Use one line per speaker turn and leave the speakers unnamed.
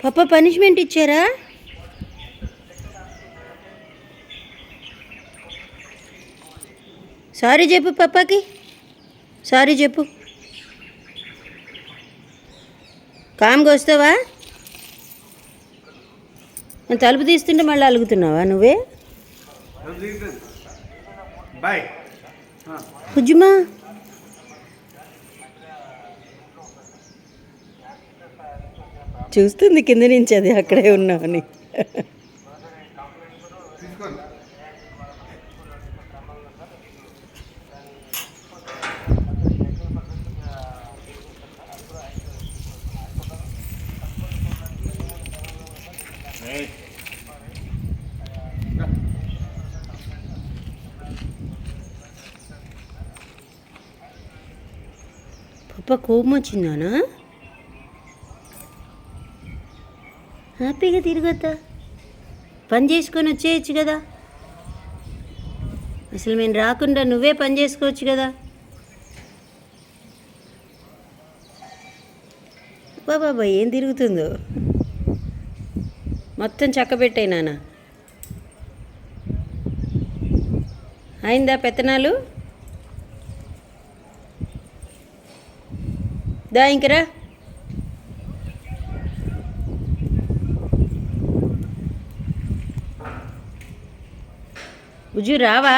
పప్ప పనిష్మెంట్ ఇచ్చారా? సారీ చెప్పు పప్పకి సారీ చెప్పు. కామ్గా వస్తావా? నేను తలుపు తీస్తుంటే మళ్ళీ అలుగుతున్నావా నువ్వే?
బాయ్
హుజుమా చూస్తుంది కింద నుంచి అది అక్కడే ఉన్నామని.
తీసుకోండి
పప్ప కోపం వచ్చిందానా? హ్యాపీగా తిరగద్దా? పని చేసుకొని వచ్చేయచ్చు కదా? అసలు మేము రాకుండా నువ్వే పని చేసుకోవచ్చు కదా? బాబా ఏం తిరుగుతుందో? మొత్తం చక్కబెట్టాయి నాన్న. అయిందా పెత్తనాలు? దా ఇంకరా ఉజు రావా